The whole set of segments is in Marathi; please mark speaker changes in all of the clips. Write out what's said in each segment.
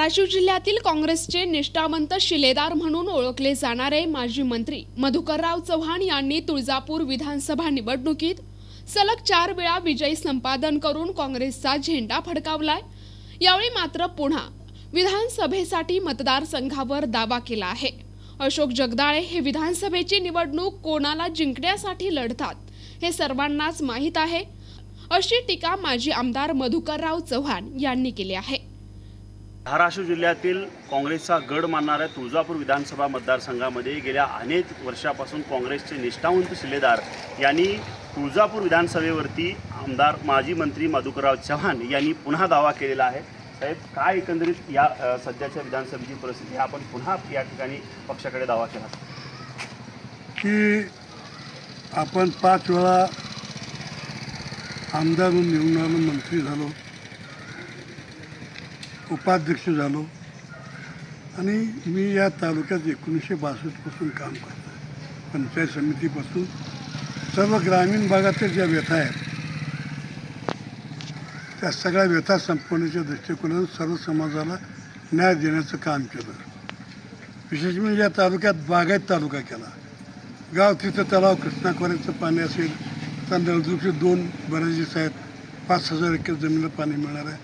Speaker 1: धाराशिव जिल्ह्यातील काँग्रेसचे निष्ठावंत शिलेदार म्हणून ओळखले जाणारे माजी मंत्री मधुकरराव चव्हाण यांनी तुळजापूर विधानसभा निवडणुकीत सलग चार वेळा विजयी संपादन करून काँग्रेसचा झेंडा फडकावलाय. यावेळी मात्र पुन्हा विधानसभेसाठी मतदारसंघावर दावा केला आहे. अशोक जगदाळे हे विधानसभेची निवडणूक कोणाला जिंकण्यासाठी लढतात हे सर्वांनाच माहीत आहे अशी टीका माजी आमदार मधुकरराव चव्हाण यांनी केली आहे.
Speaker 2: धाराशिव जिल्ह्यातील काँग्रेसचा गड मानणाऱ्या तुळजापूर विधानसभा मतदारसंघामध्ये गेल्या अनेक वर्षापासून काँग्रेसचे निष्ठावंत शिलेदार यांनी तुळजापूर विधानसभेवरती आमदार माजी मंत्री मधुकरराव चव्हाण यांनी पुन्हा दावा केलेला आहे. साहेब काय एकंदरीत या सध्याच्या विधानसभेची परिस्थिती आपण पुन्हा या ठिकाणी पक्षाकडे दावा केला.
Speaker 3: की आपण पाच वेळा आमदार म्हणून निवडून आलो मंत्री झालो. उपाध्यक्ष झालो. आणि मी या तालुक्यात एकोणीसशे बासष्टपासून काम करतो पंचायत समितीपासून. सर्व ग्रामीण भागातील ज्या व्यथा आहेत त्या सगळ्या व्यथा संपवण्याच्या दृष्टिकोनातून सर्व समाजाला न्याय देण्याचं काम केलं. विशेष म्हणजे या तालुक्यात बागायत तालुका केला. गाव तिथं तलाव कृष्णाकोऱ्याचं पाणी असेल तर नळदुर्गचे दोन बरेजेस आहेत पाच हजार एकर जमिनीला पाणी मिळणार आहे.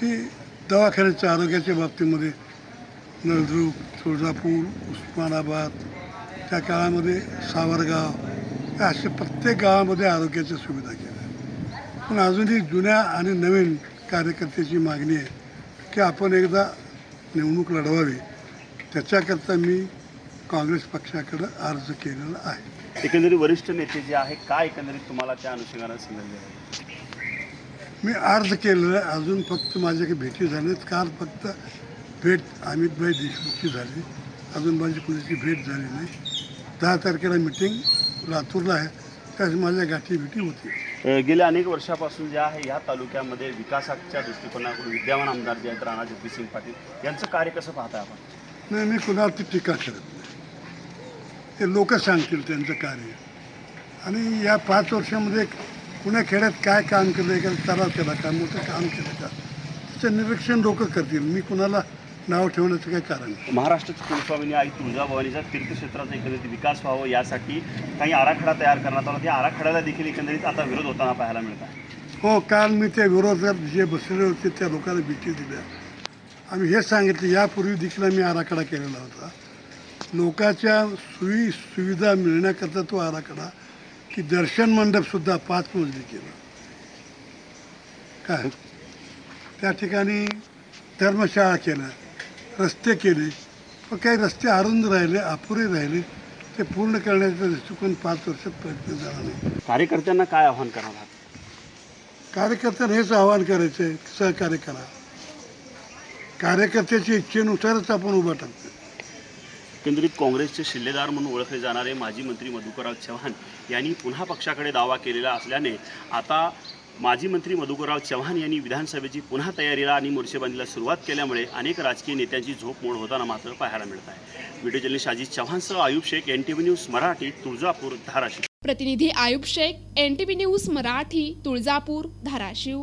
Speaker 3: ही दवाखान्याच्या आरोग्याच्या बाबतीमध्ये नळदुर्ग तुळजापूर उस्मानाबाद त्या काळामध्ये सावरगाव असे प्रत्येक गावामध्ये आरोग्याच्या सुविधा केल्या. पण अजूनही जुन्या आणि नवीन कार्यकर्त्याची मागणी आहे की आपण एकदा निवडणूक लढवावी. त्याच्याकरता मी काँग्रेस पक्षाकडं अर्ज केलेला आहे.
Speaker 2: एकंदरीत वरिष्ठ नेते जे आहे काय एकंदरीत तुम्हाला त्या अनुषंगाने समजले आहे?
Speaker 3: मी अर्ज केलेला आहे. अजून फक्त माझ्याकडे भेटी झाल्या नाहीत. काल फक्त भेट अमितभाई देशमुखची झाली. अजून माझी कुणाची भेट झाली नाही. दहा तारखेला मिटिंग लातूरला आहे. त्यास माझ्या गाठी भेटी होती.
Speaker 2: गेल्या अनेक वर्षापासून जे आहे या तालुक्यामध्ये विकासाच्या दृष्टिकोनातून विद्यमान आमदार जे आहेत राणा जगदीशसिंग पाटील यांचं कार्य कसं पाहताय आपण?
Speaker 3: नाही मी कुणावरती टीका करत नाही. ते लोक सांगतील त्यांचं कार्य. आणि या पाच वर्षामध्ये पुण्या खेड्यात काय काम केलं एखादा तलाव केला का मोठं काम केलं का? त्याचं निरीक्षण लोक करतील. मी कुणाला नाव ठेवण्याचं काही कारण नाही.
Speaker 2: कुलस्वामिनी आई तुळजाभवानीच्या तीर्थक्षेत्राचा एकंदरीत विकास व्हावं यासाठी काही आराखडा तयार करण्यात आला. त्या आराखड्याला देखील एकंदरीत आता विरोध होताना पाहायला मिळत आहे
Speaker 3: हो काल मी त्या विरोधात जे बसलेले होते त्या लोकांना भेटी दिल्या. आम्ही हे सांगितलं यापूर्वी देखील आम्ही आराखडा केलेला होता. लोकांच्या सोयी सुविधा मिळण्याकरता तो आराखडा की दर्शन मंडपसुद्धा पाच मजली केलं. काय? त्या ठिकाणी धर्मशाळा केल्या रस्ते केले पण काही रस्ते अरुंद राहिले अपुरे राहिले ते पूर्ण करण्याचा दृष्टिकोन पाच वर्षात प्रयत्न झाला नाही.
Speaker 2: कार्यकर्त्यांना काय आव्हान करणार
Speaker 3: कार्यकर्त्यांना हेच आवाहन करायचं आहे सहकार्य करा. कार्यकर्त्याच्या इच्छेनुसारच आपण उभा टाकतो
Speaker 2: एकंदरीत काँग्रेसचे शिल्लेदार म्हणून ओळखले जाणारे माजी मंत्री मधुकरराव चव्हाण यांनी पुन्हा पक्षाकडे दावा केलेला असल्याने आता माजी मंत्री मधुकरराव चव्हाण यांनी विधानसभेची पुन्हा तयारीला आणि मोर्चेबंदीला सुरुवात केल्यामुळे अनेक राजकीय नेत्यांची झोप मोड होताना मात्र पाहायला मिळत आहे. Video journalist Ajit चव्हाणसह Ayub Shaikh N T V news Marathi Tuljapur Dharashiv.
Speaker 1: प्रतिनिधी Ayub Shaikh N T V news Marathi Tuljapur Dharashiv.